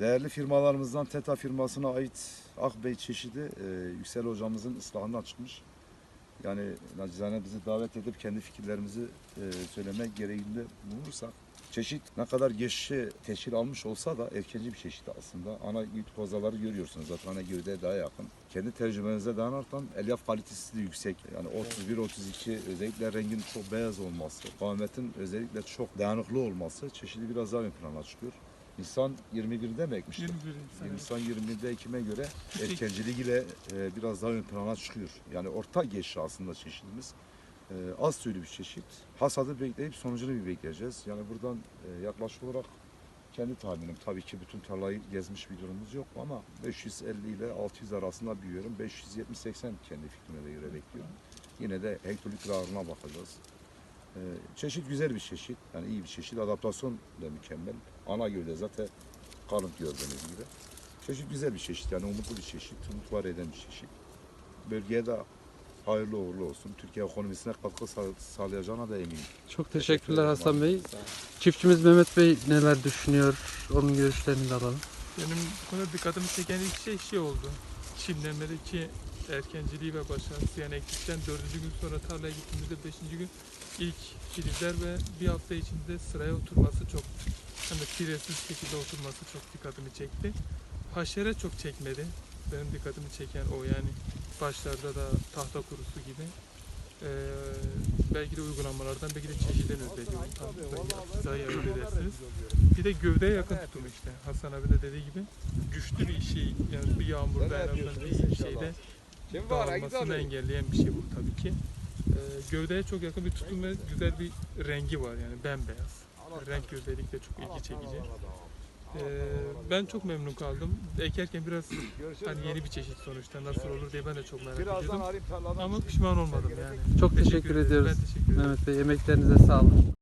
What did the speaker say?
Değerli firmalarımızdan TETA firmasına ait Akbey çeşidi e, Yüksel hocamızın ıslahından çıkmış. Yani nacizane bizi davet edip kendi fikirlerimizi e, söylemek gereğinde bulunursak çeşit ne kadar geçişe teşkil almış olsa da erkenci bir çeşit aslında. Ana güt kozaları görüyorsunuz zaten ana gövdeye daha yakın. Kendi tecrübenize dayanarsan elyaf kalitesi de yüksek. Yani 31-32 özellikle rengin çok beyaz olması, kametin özellikle çok dayanıklı olması çeşidi biraz daha ön plana çıkıyor. Nisan 21'de mi ekmiştik? 21 Nisan 20'de ekime göre erkencilik ile e, biraz daha ön plana çıkıyor. Yani orta geçiş aslında çeşidimiz. E, az tüylü bir çeşit. Hasadı bekleyip sonucunu bir bekleyeceğiz. Yani buradan e, yaklaşık olarak kendi tahminim tabii ki bütün tarlayı gezmiş bir durumumuz yok ama 550 ile 600 arasında büyüyorum. 570-80 kendi fikrime göre bekliyorum. Yine de hektolitr ağırlığına bakacağız. E, çeşit güzel bir çeşit. Yani iyi bir çeşit. Adaptasyon da mükemmel. Ana gövde zaten kalın gördüğünüz gibi. Çeşit güzel bir çeşit yani umutlu bir çeşit, umut var eden bir çeşit. Bölgeye de hayırlı uğurlu olsun. Türkiye ekonomisine katkı sağ- sağlayacağına da eminim. Çok teşekkürler Hasan Bey. Çiftçimiz Mehmet Bey neler düşünüyor? Onun görüşlerini de alalım. Benim bu konuda dikkatimi çeken ilk şey şey oldu. Çimlenmedeki erkenciliği ve başarısı yani ektikten dördüncü gün sonra tarlaya gittiğimizde beşinci gün ilk filizler ve bir hafta içinde sıraya oturması çok de firesiz şekilde oturması çok dikkatimi çekti. Haşere çok çekmedi. Benim dikkatimi çeken o yani başlarda da tahta kurusu gibi. Ee, belki de uygulamalardan belki de çeşidin özelliği. o. Tam size ayırt edersiniz. Bir de gövdeye yakın tutum işte. Hasan abi de dediği gibi güçlü bir şey yani bir yağmurda en azından bir şeyde dağılmasını engelleyen bir şey bu tabii ki. Ee, gövdeye çok yakın bir tutum ve güzel bir rengi var yani bembeyaz. Renk özellikle çok ilgi çekici. Ee, ben çok memnun kaldım. Ekerken biraz hani yeni bir çeşit sonuçta nasıl olur diye ben de çok merak ediyordum. Ama pişman olmadım yani. Çok teşekkür ediyoruz Ben teşekkür ederim. Mehmet Bey. Emeklerinize sağlık.